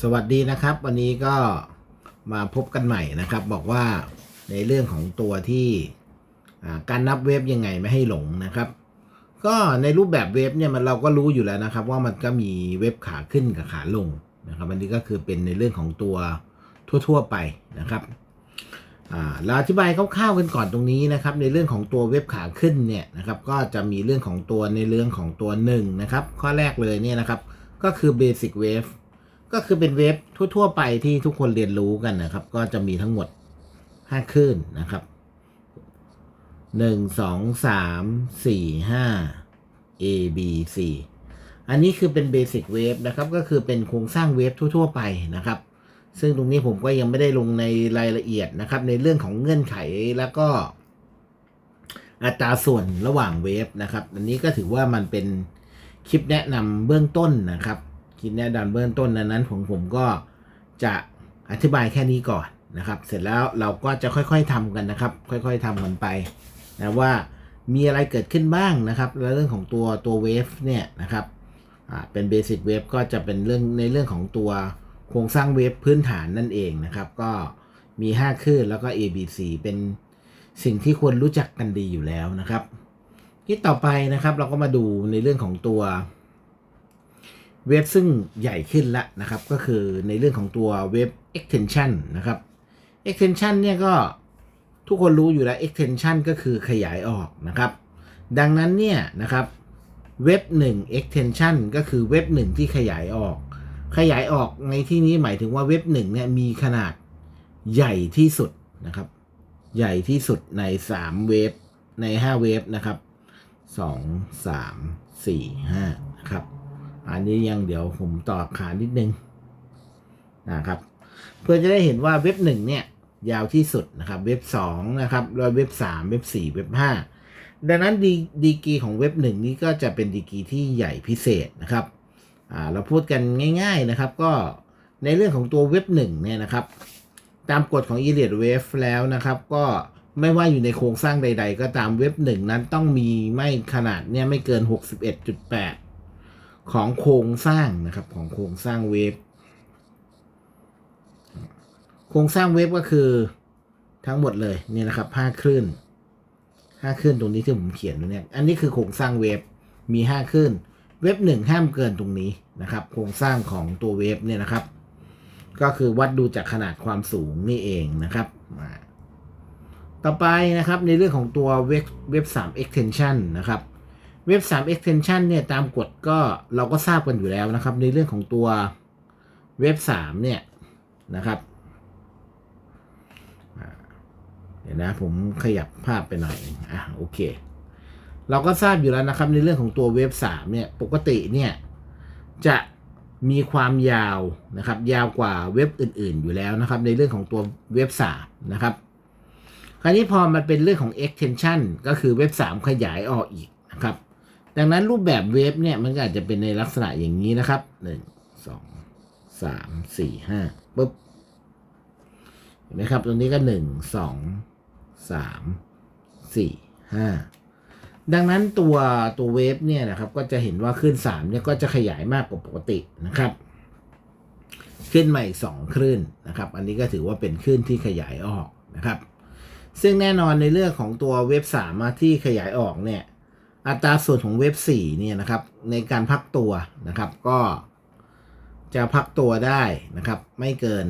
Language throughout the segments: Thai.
สวัสดีนะครับ วันนี้ก็มาพบกันใหม่นะครับ บอกว่าในเรื่องของตัวที่การนับเวฟยังไงไม่ให้หลงนะครับ ก็ในรูปแบบเวฟเนี่ยมันเราก็รู้อยู่แล้วนะครับ ว่ามันก็มีเวฟขาขึ้นกับขาลงนะครับอันนี้ก็คือเป็นในเรื่องของตัวทั่ว ๆ ไปนะครับอ่าเราอธิบายคร่าวๆกันก่อนตรงนี้นะครับ ในเรื่องของตัวเวฟขาขึ้นเนี่ยนะครับ ก็จะมีเรื่องของตัวในเรื่องของตัวหนึ่งนะครับ ข้อแรกเลยเนี่ยนะครับ ก็คือ Basic Wave ก็คือเป็นเวฟทั่ว ๆ ไปที่ทุกคนเรียนรู้กันนะครับ ก็จะมีทั้งหมด5คลื่นนะครับ1 2 3 4 5 A B C อันนี้คือเป็น Basic Wave นะครับ ก็คือเป็นโครงสร้างเวฟทั่ว ๆ ไปนะครับ ซึ่งตรงนี้ผมก็ยังไม่ได้ลงในรายละเอียดนะครับ ในเรื่องของเงื่อนไขแล้วก็อัตราส่วนระหว่างเวฟนะครับ อันนี้ก็ถือว่ามันเป็น คลิปแนะนำเบื้องต้นนะครับคลิปแนะนำเบื้องต้นนั้นผมผมก็จะอธิบายแค่นี้ก่อนนะครับ เสร็จแล้วเราก็จะค่อยๆทำกันนะครับ ค่อยๆทำกันไปนะว่ามีอะไรเกิดขึ้นบ้างนะครับแล้วเรื่องของตัวตัวเวฟเนี่ยนะครับเป็นเบสิกเวฟก็จะเป็นเรื่องในเรื่องของตัวโครงสร้างเวฟพื้นฐานนั่นเองนะครับ ก็มี 5คลื่นแล้วก็ A B C เป็นสิ่งที่ควรรู้จักกันดีอยู่แล้วนะครับ ที่ต่อไปนะครับเราก็มาดูในเรื่องของตัวเว็บซึ่งใหญ่ขึ้นแล้วนะครับ ก็คือในเรื่องของตัวเว็บ extension นะครับ extension เนี่ยก็ทุกคนรู้อยู่แล้ว extension ก็คือขยายออกนะครับ ดังนั้นเนี่ยนะครับเว็บ1 extension ก็คือเว็บ1ที่ขยายออก ขยายออกในที่นี้หมายถึงว่าเว็บ1เนี่ยมีขนาดใหญ่ที่สุดนะครับ ใหญ่ที่สุดใน 3 เวฟใน 5 เวฟนะครับ 2 3 4 5นะครับ อันนี้ยังเดี๋ยวผมต่อขานิดนึงนะครับ เพื่อจะได้เห็นว่าเว็บ1เนี่ย ยาวที่สุดนะครับ เว็บ2นะครับแล้วเว็บ3เว็บ4เว็บ5ดังนั้นดีดีกีของเว็บ1นี้ก็จะเป็นดีกีที่ใหญ่พิเศษนะครับเราพูดกันง่าย ๆนะครับ ก็ในเรื่องของตัวเว็บ1เนี่ยนะครับ ตามกฎของ e l i o t Wave แล้วนะครับ ก็ ไม่ว่าอยู่ในโครงสร้างใด ๆ ก็ตามเว็บหนึ่งนั้นต้องมีไม่ขนาดเนี่ยไม่เกิน 61.8 ของโครงสร้างนะครับ ของโครงสร้างเวฟโครงสร้างเวฟก็คือทั้งหมดเลยนี่นะครับห้าคลื่นห้าคลื่นตรงนี้ที่ผมเขียนเนี่ย อันนี้คือโครงสร้างเวฟมีห้าคลื่น เวฟหนึ่งห้ามเกินตรงนี้นะครับ โครงสร้างของตัวเวฟเนี่ยนะครับ ก็คือวัดดูจากขนาดความสูงนี่เองนะครับมา ต่อไปนะครับในเรื่องของตัวเว็บเว็บ3 extension นะครับเว็บ3 extension เนี่ยตามกฎก็เราก็ทราบกันอยู่แล้วนะครับ ในเรื่องของตัวเว็บ3เนี่ยนะครับเดี๋ยวนะผมขยับภาพไปหน่อยอะโอเค เราก็ทราบอยู่แล้วนะครับ ในเรื่องของตัวเว็บ3เนี่ยปกติเนี่ยจะมีความยาวนะครับ ยาวกว่าเว็บอื่น ๆ อยู่แล้วนะครับ ในเรื่องของตัวเว็บ3นะครับ คราวนี้พอมันเป็นเรื่องของ extension ก็คือเว็บ 3 ขยายออกอีกนะครับ ดังนั้นรูปแบบเว็บเนี่ยมันก็อาจจะเป็นในลักษณะอย่างนี้นะครับ 1 2 3 4 5ปุ๊บเห็นไหมครับ ตรงนี้ก็ 1 2 3 4 5 ดังนั้นตัวตัวเวฟเนี่ยนะครับ ก็จะเห็นว่าขึ้น 3 เนี่ยก็จะขยายมากกว่าปกตินะครับขึ้นมาอีก2คลื่นนะครับ อันนี้ก็ถือว่าเป็นคลื่นที่ขยายออกนะครับ ซึ่งแน่นอนในเรื่องของตัวเว็บ3มาที่ขยายออกเนี่ย อัตราส่วนของเว็บ4เนี่ยนะครับ ในการพักตัวนะครับ ก็จะพักตัวได้นะครับ ไม่เกิน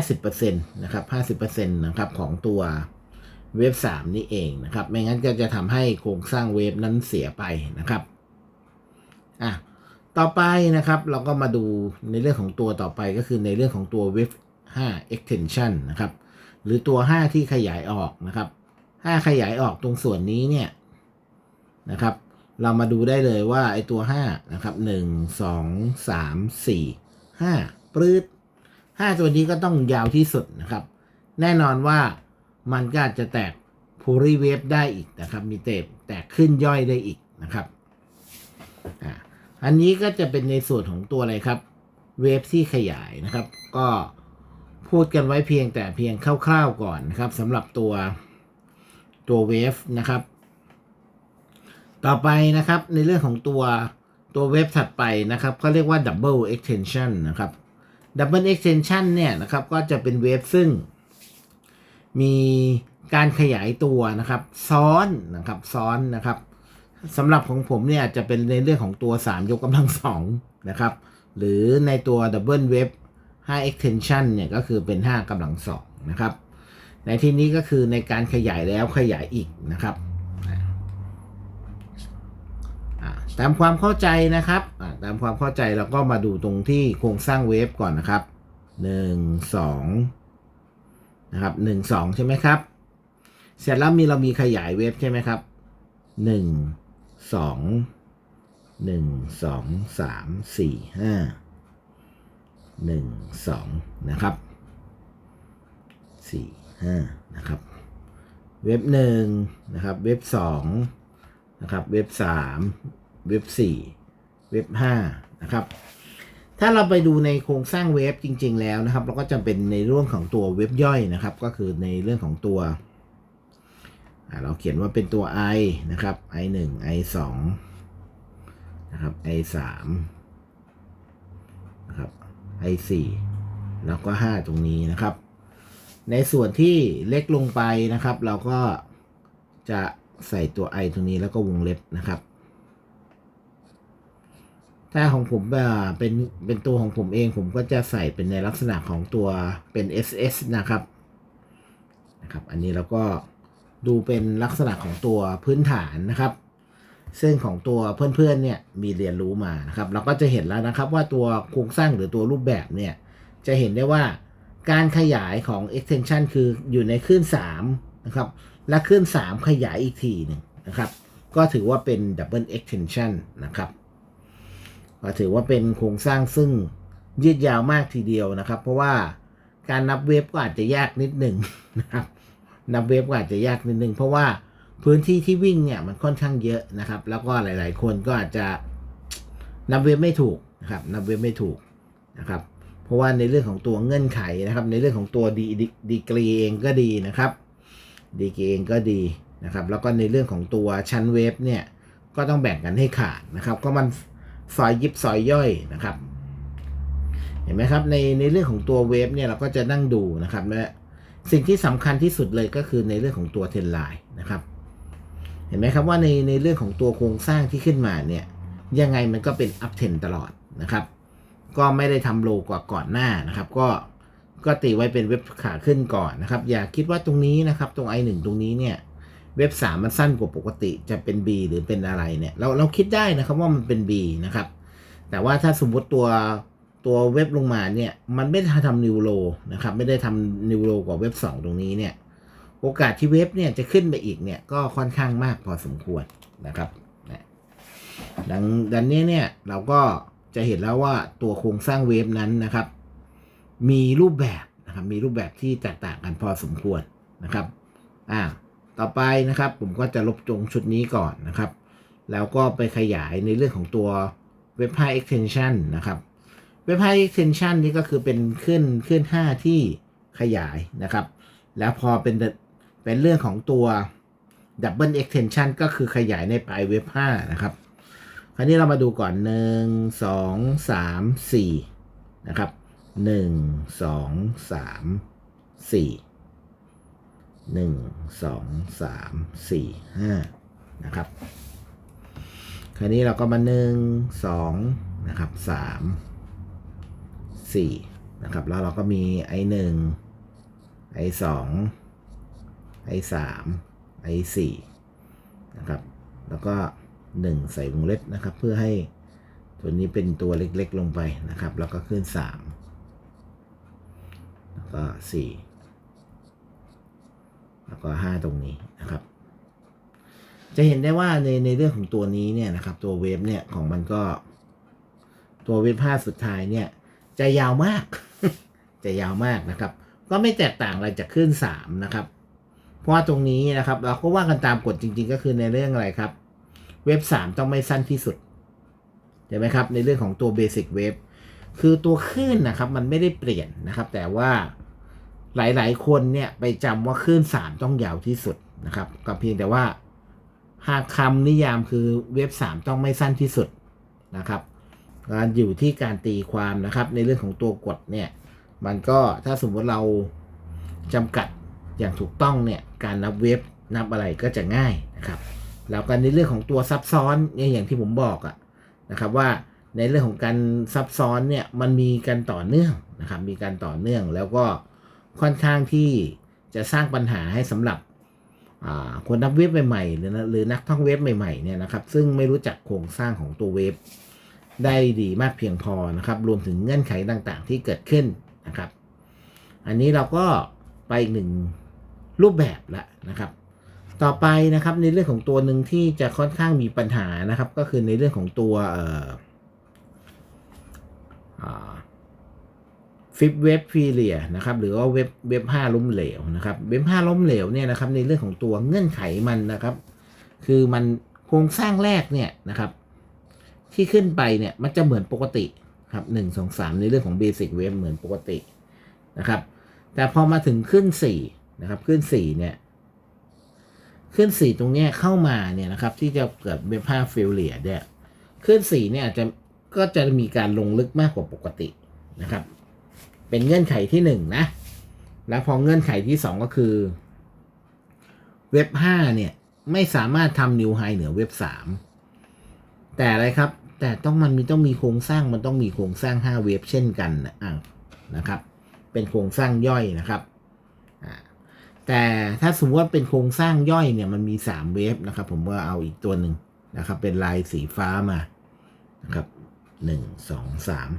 50%นะครับ50%นะครับของตัวเว็บ3นี่เองนะครับ ไม่งั้นก็จะทำให้โครงสร้างเว็บนั้นเสียไปนะครับอะต่อไปนะครับ เราก็มาดูในเรื่องของตัวต่อไปก็คือในเรื่องของตัวเว็บ5 extension นะครับ หรือตัว 5 ที่ขยายออกนะครับ 5 ขยายออกตรงส่วนนี้เนี่ยนะครับ เรามาดูได้เลยว่าไอ้ตัว 5 นะครับ 1 2 3 4 5ปลื้ด5 ตัวนี้ก็ต้องยาวที่สุดนะครับ แน่นอนว่ามันก็อาจจะแตกพูรีเวฟได้อีกนะครับ มีเตบแตกขึ้นย่อยได้อีกนะครับอ่าอันนี้ก็จะเป็นในส่วนของตัวอะไรครับ เวฟที่ขยายนะครับ ก็ พูดกันไว้เพียงแต่เพียงคร่าวๆก่อนนะครับสำหรับตัวตัวเวฟนะครับ ต่อไปนะครับในเรื่องของตัวตัวเว็บถัดไปนะครับเขาเรียกว่า Double Extension นะครับ Double Extension เนี่ยนะครับก็จะเป็นเว็บซึ่งมีการขยายตัวนะครับ ซ้อนนะครับซ้อนนะครับสำหรับของผมเนี่ยจะเป็นในเรื่องของตัว 3 ยกกำลังสองนะครับ หรือในตัว Double Web 5 Extension เนี่ยก็คือเป็น 5กำลังสองนะครับ ในที่นี้ก็คือในการขยายแล้วขยายอีกนะครับตามความเข้าใจนะครับตามความเข้าใจเราก็มาดูตรงที่โครงสร้างเวฟก่อนนะครับ 1 2นะครับ1 2 ใช่ไหมครับ เสร็จแล้วมีเรามีขยายเวฟใช่ไหมครับ 1 2 1 2 3 4 5 1 2นะครับสี่ห้านะครับ เว็บหนึ่งนะครับ เว็บสองนะครับ เว็บสามเว็บสี่เว็บห้านะครับถ้าเราไปดูในโครงสร้างเว็บจริง ๆ แล้วนะครับ เราก็จะเป็นในเรื่องของตัวเว็บย่อยนะครับ ก็คือในเรื่องของตัว เราเขียนว่าเป็นตัว i นะครับ i 1 i 2นะครับ i 3 ไอสี่แล้วก็ห้าตรงนี้นะครับ ในส่วนที่เล็กลงไปนะครับ เราก็จะใส่ตัว i ตรงนี้แล้วก็วงเล็บนะครับ ถ้าของผมเป็นเป็นตัวของผมเองผมก็จะใส่เป็นในลักษณะของตัวเป็น ss นะครับนะครับ อันนี้เราก็ดูเป็นลักษณะของตัวพื้นฐานนะครับ ซึ่งของตัวเพื่อนๆเนี่ยมีเรียนรู้มานะครับเราก็จะเห็นแล้วนะครับว่าตัวโครงสร้างหรือตัวรูปแบบเนี่ยจะเห็นได้ว่าการขยายของ extension คืออยู่ในคลื่น3นะครับและคลื่น 3 ขยายอีกทีหนึ่งนะครับก็ถือว่าเป็น double extension นะครับก็ถือว่าเป็นโครงสร้างซึ่งยืดยาวมากทีเดียวนะครับ เพราะว่าการนับเวฟก็อาจจะยากนิดหนึ่งนะครับนับเวฟก็อาจจะยากนิดหนึ่งเพราะว่า พื้นที่ที่วิ่งเนี่ยมันค่อนข้างเยอะนะครับ แล้วก็หลาย ๆ คนก็อาจจะนับเวฟไม่ถูกนะครับนับเวฟไม่ถูกนะครับ เพราะว่าในเรื่องของตัวเงื่อนไขนะครับ ในเรื่องของตัวดีดีกรีเองก็ดีนะครับดีกรีเองก็ดีนะครับ แล้วก็ในเรื่องของตัวชั้นเวฟเนี่ยก็ต้องแบ่งกันให้ขาดนะครับ ก็มันซอยยิบซอยย่อยนะครับ เห็นไหมครับในในเรื่องของตัวเวฟเนี่ยเราก็จะนั่งดูนะครับและสิ่งที่สำคัญที่สุดเลยก็คือในเรื่องของตัวเทนไลน์นะครับ ห็นไหมครับว่าในในเรื่องของตัวโครงสร้างที่ขึ้นมาเนี่ยยังไงมันก็เป็นอัพเทนตลอดนะครับ ก็ไม่ได้ทำโลกว่าก่อนหน้านะครับ ก็ก็ตีไว้เป็นเว็บขาขึ้นก่อนนะครับ อย่าคิดว่าตรงนี้นะครับ ตรง i1 ตรงนี้เนี่ยเว็บ3มันสั้นกว่าปกติจะเป็น B หรือเป็นอะไรเนี่ยเราเราคิดได้นะครับว่ามันเป็น B นะครับ แต่ว่าถ้าสมมติตัวตัวเว็บลงมาเนี่ยมันไม่ได้ทำนิวโรนะครับไม่ได้ทำนิวโรกว่าเว็บ 2 ตรงนี้เนี่ย โอกาสที่เว็บเนี่ยจะขึ้นไปอีกเนี่ยก็ค่อนข้างมากพอสมควรนะครับนะดังดังนี้เนี่ยเราก็จะเห็นแล้วว่าตัวโครงสร้างเว็บนั้นนะครับ มีรูปแบบนะครับมีรูปแบบที่แตกต่างกันพอสมควรนะครับอ่าต่อไปนะครับผมก็จะลบตรงชุดนี้ก่อนนะครับ แล้วก็ไปขยายในเรื่องของตัวเว็บ5 extension นะครับเว็บ5 extension นี้ก็คือเป็นขึ้นขึ้น 5 ที่ขยายนะครับ แล้วพอเป็น เป็นเรื่องของตัว double extension ก็คือขยายในปลายเว็บ5นะครับ คราวนี้เรามาดูก่อน 1 2 3 4 นะครับ 1 2 3 4 1 2 3 4 5 นะครับ คราวนี้เราก็มา 1 2 นะครับ 3 4 นะครับ แล้วเราก็มี i 1 i 2 i 3 i 4 นะครับ แล้วก็ 1 ใส่วงเล็บนะครับ เพื่อให้ตัวนี้เป็นตัวเล็กๆลงไปนะครับ แล้วก็ขึ้น 3 แล้วก็ 4 แล้วก็ 5 ตรงนี้นะครับ จะเห็นได้ว่าในในเรื่องของตัวนี้เนี่ยนะครับ ตัวเวฟเนี่ยของมันก็ ตัวเวฟ5สุดท้ายเนี่ย จะยาวมาก จะยาวมากนะครับ ก็ไม่แตกต่างอะไรจากขึ้น3นะครับ เพราะว่าตรงนี้นะครับ เราก็ว่ากันตามกฎจริง ๆ ก็คือในเรื่องอะไรครับ เว็บ 3 ต้องไม่สั้นที่สุดเห็นไหมครับ ในเรื่องของตัวเบสิกเว็บคือตัวคลื่นนะครับ มันไม่ได้เปลี่ยนนะครับ แต่ว่าหลายๆ คนเนี่ยไปจำว่าคลื่น 3 ต้องยาวที่สุดนะครับ ก็เพียงแต่ว่าหากคำนิยามคือเว็บ 3 ต้องไม่สั้นที่สุดนะครับการอยู่ที่การตีความนะครับ ในเรื่องของตัวกฎเนี่ย มันก็ถ้าสมมติเราจำกัด อย่างถูกต้องเนี่ยการนับเว็บนับอะไรก็จะง่ายนะครับแล้วกันในเรื่องของตัวซับซ้อนเนี่ยอย่างที่ผมบอกอะนะครับว่าในเรื่องของการซับซ้อนเนี่ยมันมีการต่อเนื่องนะครับมีการต่อเนื่องแล้วก็ค่อนข้างที่จะสร้างปัญหาให้สำหรับคนนับเว็บใหม่ๆหรือหรือนักท่องเว็บใหม่ๆเนี่ยนะครับซึ่งไม่รู้จักโครงสร้างของตัวเว็บได้ดีมากเพียงพอนะครับรวมถึงเงื่อนไขต่างๆที่เกิดขึ้นนะครับ อันนี้เราก็ไปอีกหนึ่ง รูปแบบละนะครับ ต่อไปนะครับในเรื่องของตัวหนึ่งที่จะค่อนข้างมีปัญหานะครับ ก็คือในเรื่องของตัวฟิปเว็บฟีเลียนะครับหรือว่าเว็บเว็บห้าล้มเหลวนะครับเว็บห้าล้มเหลวเนี่ยนะครับในเรื่องของตัวเงื่อนไขมันนะครับ คือมันโครงสร้างแรกเนี่ยนะครับ ที่ขึ้นไปเนี่ยมันจะเหมือนปกติครับหนึ่งสองสามในเรื่องของเบสิกเว็บเหมือนปกตินะครับ แต่พอมาถึงขึ้นสี่ นะครับ ขึ้นสี่เนี่ยขึ้นสี่ตรงเนี้ยเข้ามาเนี่ยนะครับ ที่จะเกิดเบผ้าฟิลเลียเนี่ยขึ้นสี่เนี่ยอาจจะก็จะมีการลงลึกมากกว่าปกตินะครับ เป็นเงื่อนไขที่หนึ่งนะ แล้วพอเงื่อนไขที่สองก็คือ เว็บห้าเนี่ยไม่สามารถทำนิวไฮเหนือเว็บสามแต่อะไรครับ แต่ต้องมันมีต้องมีโครงสร้างมันต้องมีโครงสร้างห้าเว็บเช่นกันนะะนะครับ เป็นโครงสร้างย่อยนะครับ แต่ถ้าสมมติว่าเป็นโครงสร้างย่อยเนี่ยมันมี3เวฟนะครับ ผมว่าเอาอีกตัวหนึ่งนะครับ เป็นลายสีฟ้ามานะครับหนึ่งสองสาม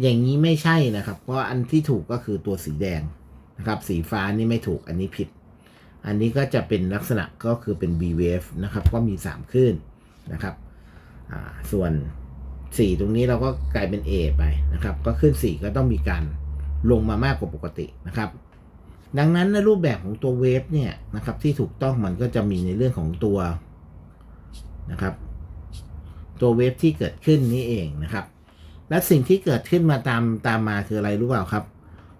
อย่างนี้ไม่ใช่นะครับ เพราะอันที่ถูกก็คือตัวสีแดงนะครับ สีฟ้านี่ไม่ถูกอันนี้ผิด อันนี้ก็จะเป็นลักษณะก็คือเป็น B wave นะครับ ก็มี3คลื่นนะครับส่วน 4 ตรงนี้เราก็กลายเป็น A ไปนะครับ ก็ขึ้น 4 ก็ต้องมีการลงมามากกว่าปกตินะครับ ดังนั้นในรูปแบบของตัวเวฟเนี่ยนะครับที่ถูกต้องมันก็จะมีในเรื่องของตัวนะครับ ตัวเวฟที่เกิดขึ้นนี้เองนะครับ และสิ่งที่เกิดขึ้นมาตามตามมาคืออะไรรู้เปล่าครับ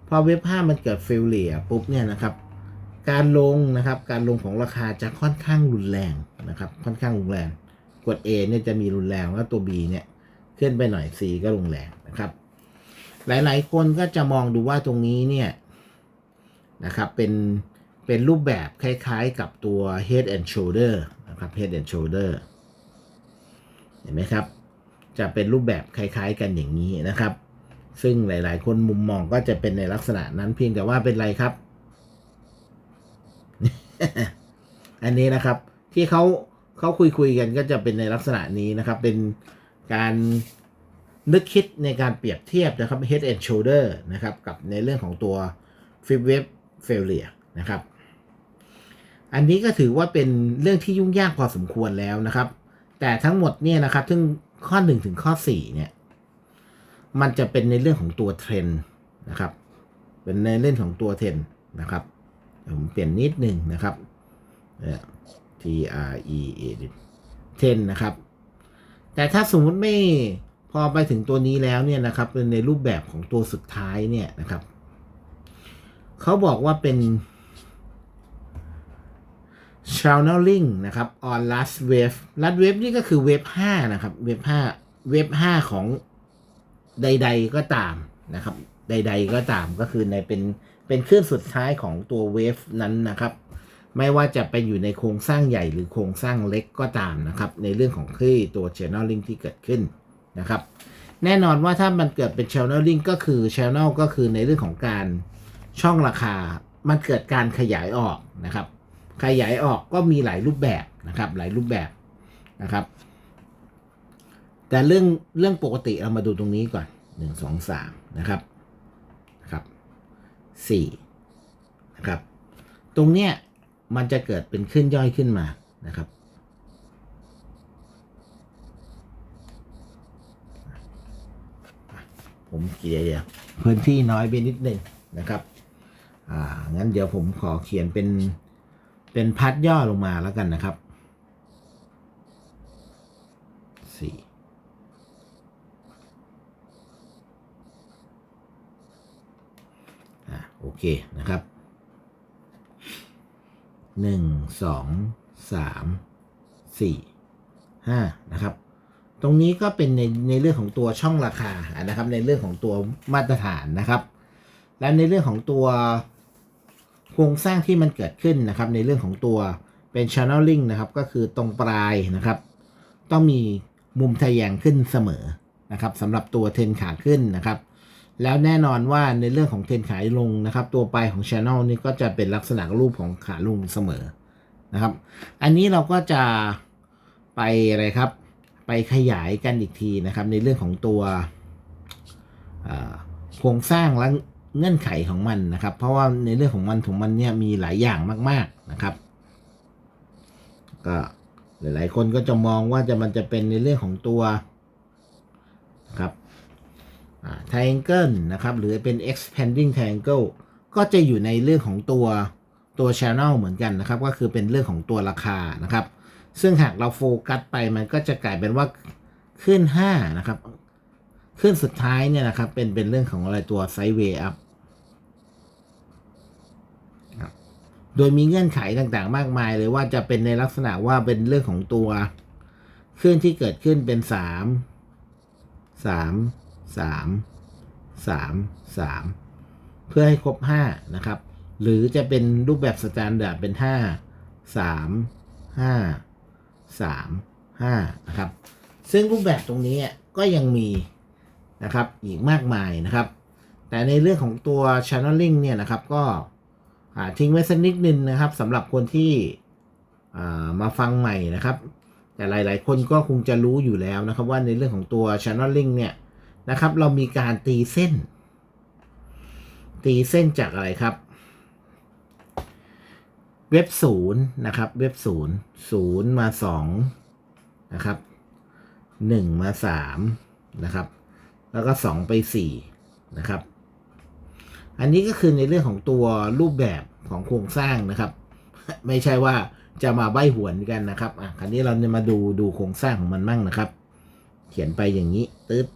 พอเว็บ5มันเกิดเฟลเลียปุ๊บเนี่ยนะครับ การลงนะครับการลงของราคาจะค่อนข้างรุนแรงนะครับ ค่อนข้างรุนแรงกด A เนี่ยจะมีรุนแรงแล้วตัว B เนี่ยขึ้นไปหน่อย C ก็รุนแรงนะครับ หลายๆ คนก็จะมองดูว่าตรงนี้เนี่ย นะครับเป็นเป็นรูปแบบคล้ายๆกับตัว head and shoulder นะครับ head and shoulder เห็นไหมครับ จะเป็นรูปแบบคล้ายๆกันอย่างนี้นะครับ ซึ่งหลายๆ คนมุมมองก็จะเป็นในลักษณะนั้นเพียงแต่ว่าเป็นไรครับ อันนี้นะครับที่เขาเขาคุยคุยๆกันก็จะเป็นในลักษณะนี้นะครับ เป็นการนึกคิดในการเปรียบเทียบนะครับ head and shoulder นะครับ กับในเรื่องของตัว flip web failure นะครับ อันนี้ก็ถือว่าเป็นเรื่องที่ยุ่งยากพอสมควรแล้วนะครับ แต่ทั้งหมดเนี่ยนะครับซึ่งข้อ 1 ถึงข้อ 4 เนี่ย มันจะเป็นในเรื่องของตัวเทรนนะครับ เป็นในเรื่องของตัวเทรนนะครับผมเปลี่ยนนิดหนึ่งนะครับ T R E A เทรนนะครับ แต่ถ้าสมมุติไม่พอไปถึงตัวนี้แล้วเนี่ยนะครับเป็นในรูปแบบของตัวสุดท้ายเนี่ยนะครับ เขาบอกว่าเป็น channeling นะครับ on last wave last wave นี่ก็คือเวฟ5นะครับ เวฟ5เวฟ5ของใด ๆก็ตามนะครับ ใด ๆ ก็ตามก็คือในเป็นเป็นคลื่นสุดท้ายของตัวเวฟนั้นนะครับ ไม่ว่าจะเป็นอยู่ในโครงสร้างใหญ่หรือโครงสร้างเล็กก็ตามนะครับ ในเรื่องของคลื่นตัว channeling ที่เกิดขึ้นนะครับ แน่นอนว่าถ้ามันเกิดเป็น channeling ก็คือ channel ก็คือในเรื่องของการ ช่องราคามันเกิดการขยายออกนะครับ ขยายออกก็มีหลายรูปแบบนะครับ หลายรูปแบบนะครับ แต่เรื่องเรื่องปกติเรามาดูตรงนี้ก่อนหนึ่งสองสามนะครับนะครับสี่นะครับ ตรงเนี้ยมันจะเกิดเป็นขึ้นย่อยขึ้นมานะครับผมเกียร์พื้นที่น้อยไปนิดหนึ่งนะครับ อ่า งั้นเดี๋ยวผมขอเขียนเป็น เป็นพัดย่อลงมาแล้วกันนะครับสี่อ่าโอเคนะครับหนึ่งสองสามสี่ห้านะครับ ตรงนี้ก็เป็นในในเรื่องของตัวช่องราคานะครับ ในเรื่องของตัวมาตรฐานนะครับ และในเรื่องของตัว โครงสร้างที่มันเกิดขึ้นนะครับในเรื่องของตัวเป็น channeling นะครับก็คือตรงปลายนะครับ ต้องมีมุมทะแยงขึ้นเสมอนะครับสำหรับตัวเทนขาขึ้นนะครับ แล้วแน่นอนว่าในเรื่องของเทนขาลงนะครับ ตัวปลายของ channel นี่ก็จะเป็นลักษณะรูปของขาลงเสมอนะครับ อันนี้เราก็จะไปอะไรครับ ไปขยายกันอีกทีนะครับ ในเรื่องของตัวโครงสร้างและ เงื่อนไขของมันนะครับ เพราะว่าในเรื่องของมันของมันเนี่ยมีหลายอย่างมาก ๆนะครับ ก็หลาย ๆ คนก็จะมองว่าจะมันจะเป็นในเรื่องของตัวนะครับ triangle นะครับ หรือเป็น expanding triangle ก็จะอยู่ในเรื่องของตัวตัว channel เหมือนกันนะครับ ก็คือเป็นเรื่องของตัวราคานะครับ ซึ่งหากเราโฟกัสไปมันก็จะกลายเป็นว่าขึ้น 5 นะครับ ขึ้นสุดท้ายเนี่ยนะครับ เป็นเป็นเรื่องของอะไรตัว sideway up โดยมีเงื่อนไขต่างๆ มากมายเลยว่าจะเป็นในลักษณะว่าเป็นเรื่องของตัวขึ้นที่เกิดขึ้นเป็น3 3 3 3 3เพื่อให้ครบ5นะครับ หรือจะเป็นรูปแบบสแตนดาร์ดเป็น5 3 5 3 5นะครับ ซึ่งรูปแบบตรงนี้ก็ยังมีนะครับอีกมากมายนะครับ แต่ในเรื่องของตัว channeling เนี่ยนะครับก็ ทิ้งไว้สักนิดนึงนะครับสำหรับคนที่มาฟังใหม่นะครับ แต่หลาย ๆ คนก็คงจะรู้อยู่แล้วนะครับว่าในเรื่องของตัว channeling เนี่ยนะครับ เรามีการตีเส้น ตีเส้นจากอะไรครับ เว็บศูนย์นะครับ เว็บศูนย์ศูนย์มาสองนะครับหนึ่งมาสามนะครับ แล้วก็สองไปสี่นะครับ อันนี้ก็คือในเรื่องของตัวรูปแบบของโครงสร้างนะครับ ไม่ใช่ว่าจะมาใบหวนกันนะครับอะคราวนี้เราจะมาดูดูโครงสร้างของมันมั่งนะครับ เขียนไปอย่างนี้ตึ๊ด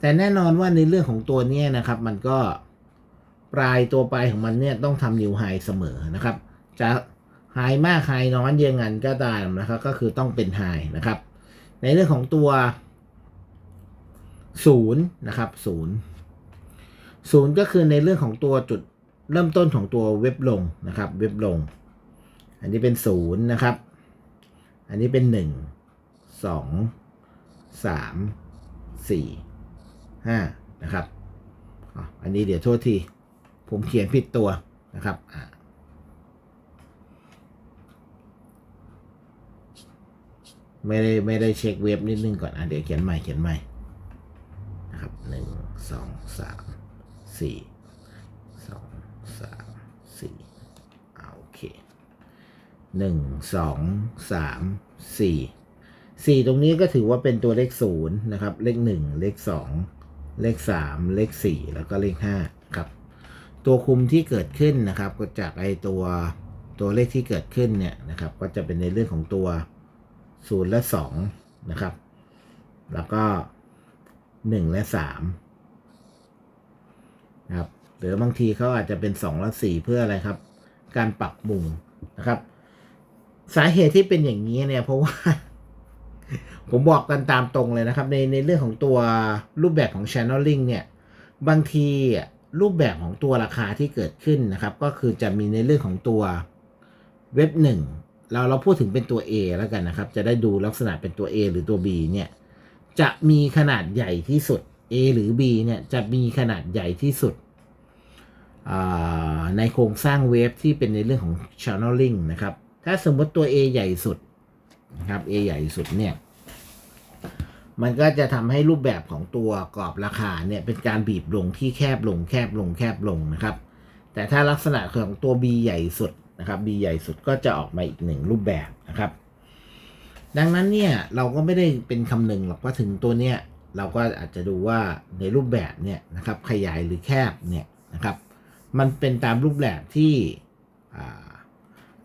แต่แน่นอนว่าในเรื่องของตัวนี้นะครับ มันก็ปลายตัวปลายของมันเนี่ยต้องทำนิวไฮเสมอนะครับ จะไฮมากไฮน้อยยังไงก็ตามนะครับ ก็คือต้องเป็นไฮนะครับ ในเรื่องของตัว ศูนย์นะครับศูนย์ศูนย์ก็คือในเรื่องของตัวจุดเริ่มต้นของตัวเว็บลงนะครับ เว็บลง อันนี้เป็นศูนย์นะครับ อันนี้เป็นหนึ่งสองสามสี่ห้านะครับอันนี้เดี๋ยวโทษที ผมเขียนผิดตัวนะครับไม่ได้ไม่ได้เช็คเว็บนิดนึงก่อนอะเดี๋ยวเขียนใหม่เขียนใหม่นะครับหนึ่งส องสามสี่สองสามสี่อะโอเคหนึ่งสองสามสี่สี่ตรงนี้ก็ถือว่าเป็นตัวเลขศูนย์นะครับ เลขหนึ่งเลขสองเลขสามเลขสี่แล้วก็เลขห้าครับ ตัวคุมที่เกิดขึ้นนะครับก็จากไอตัวตัวเลขที่เกิดขึ้นเนี่ยนะครับ ก็จะเป็นในเรื่องของตัวศูนย์และสองนะครับ แล้วก็หนึ่งและสาม หรือบางทีเขาอาจจะเป็นสองและสี่เพื่ออะไรครับ การปรับมุมนะครับ สาเหตุที่เป็นอย่างนี้เนี่ย เพราะว่า ผมบอกกันตามตรงเลยนะครับ ในในเรื่องของตัวรูปแบบของ channeling เนี่ย บางทีรูปแบบของตัวราคาที่เกิดขึ้นนะครับ ก็คือจะมีในเรื่องของตัวเว็บหนึ่งเราเราพูดถึงเป็นตัว A แล้วกันนะครับ จะได้ดูลักษณะเป็นตัว A หรือตัว B เนี่ย จะมีขนาดใหญ่ที่สุด A หรือ B เนี่ยจะมีขนาดใหญ่ที่สุด ในโครงสร้างเวฟที่เป็นในเรื่องของ channeling นะครับ ถ้าสมมติตัว A ใหญ่สุดนะครับ A ใหญ่สุดเนี่ย มันก็จะทำให้รูปแบบของตัวกรอบราคาเนี่ยเป็นการบีบลงที่แคบลงแคบลงแคบลงนะครับ แต่ถ้าลักษณะของตัว B ใหญ่สุดนะครับ B ใหญ่สุดก็จะออกมาอีกหนึ่งรูปแบบนะครับ ดังนั้นเนี่ยเราก็ไม่ได้เป็นคำหนึ่งหรอกว่าถึงตัวเนี้ยเราก็อาจจะดูว่าในรูปแบบเนี่ยนะครับขยายหรือแคบเนี่ยนะครับ มันเป็นตามรูปแบบที่า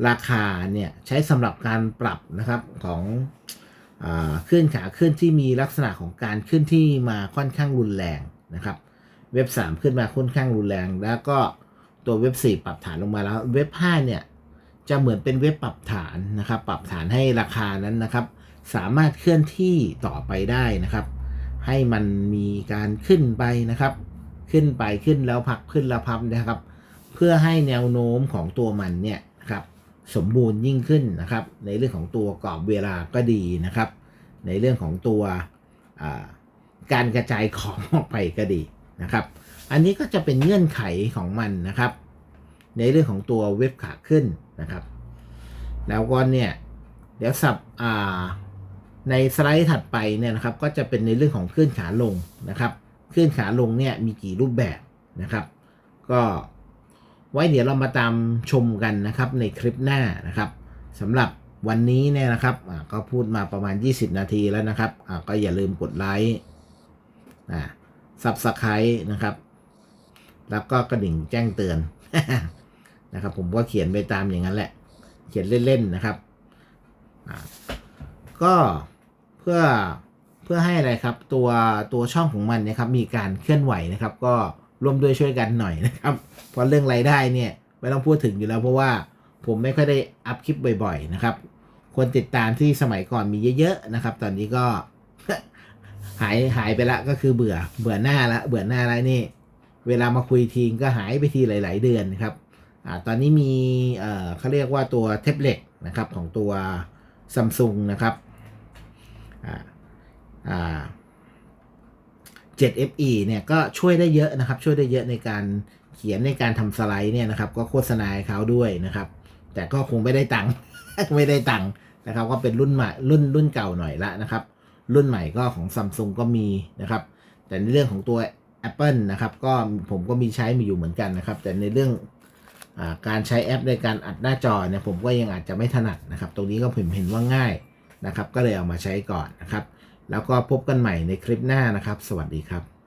ราคาเนี่ยใช้สำหรับการปรับนะครับของอาขึ้นขาขึ้นที่มีลักษณะของการขึ้นที่มาค่อนข้างรุนแรงนะครับ เว็บ 3 ขึ้นมาค่อนข้างรุนแรง แล้วก็ตัวเว็บ 4 ปรับฐานลงมาแล้วเว็บ 5 เนี่ยจะเหมือนเป็นเว็บปรับฐานนะครับ ปรับฐานให้ราคานั้นนะครับ สามารถเคลื่อนที่ต่อไปได้นะครับ ให้มันมีการขึ้นไปนะครับ ขึ้นไปขึ้นแล้วพักขึ้นแล้วพับนะครับ เพื่อให้แนวโน้มของตัวมันเนี่ยครับสมบูรณ์ยิ่งขึ้นนะครับ ในเรื่องของตัวกรอบเวลาก็ดีนะครับ ในเรื่องของตัวการกระจายของออกไปก็ดีนะครับ อันนี้ก็จะเป็นเงื่อนไขของมันนะครับ ในเรื่องของตัวเว็บขาขึ้นนะครับ แล้วก็เนี่ยเดี๋ยวสับในสไลด์ถัดไปเนี่ยนะครับ ก็จะเป็นในเรื่องของคลื่นขาลงนะครับ คลื่อนขาลงเนี่ยมีกี่รูปแบบนะครับ ก็ไว้เดี๋ยวเรามาตามชมกันนะครับในคลิปหน้านะครับสำหรับวันนี้เนี่ยนะครับก็พูดมาประมาณ 20 นาทีแล้วนะครับก็อย่าลืมกดไลค์อ่าซับสไครต์นะครับ แล้วก็กระดิ่งแจ้งเตือนนะครับ ผมก็เขียนไปตามอย่างนั้นแหละ เขียนเล่นๆนะครับก็เพื่อ พื่อให้อะไรครับตัวตัวช่องของมันนะครับมีการเคลื่อนไหวนะครับ ก็ร่วมด้วยช่วยกันหน่อยนะครับเพราะเรื่องรายได้เนี่ยไม่ต้องพูดถึงอยู่แล้วเพราะว่าผมไม่ค่อยได้อัพคลิปบ่อย ๆ นะครับ คนติดตามที่สมัยก่อนมีเยอะๆนะครับ ตอนนี้ก็หายหายไปละก็คือเบื่อเบื่อหน้าละเบื่อหน้าแล้วนี่ เวลามาคุยทีก็หายไปทีหลาย ๆ เดือนครับอ่าตอนนี้มีเอ่อเขาเรียกว่าตัวแท็บเล็ตนะครับของตัวซัมซุงนะครับอ่า 7FE เนี่ยก็ช่วยได้เยอะนะครับ ช่วยได้เยอะในการเขียนในการทำสไลด์เนี่ยนะครับ ก็โฆษณาเขาด้วยนะครับ แต่ก็คงไม่ได้ตังค์ไม่ได้ตังค์นะครับ ก็เป็นรุ่นใหม่รุ่นรุ่นเก่าหน่อยละนะครับ รุ่นใหม่ก็ของซัมซุงก็มีนะครับ แต่ในเรื่องของตัว Apple นะครับ ก็ผมก็มีใช้มีอยู่เหมือนกันนะครับ แต่ในเรื่องอการใช้แอปในการอัดหน้าจอเนี่ยผมก็ยังอาจจะไม่ถนัดนะครับ ตรงนี้ก็ผมเห็นว่าง่ายนะครับ ก็เลยเอามาใช้ก่อนนะครับ แล้วก็พบกันใหม่ในคลิปหน้านะครับ สวัสดีครับ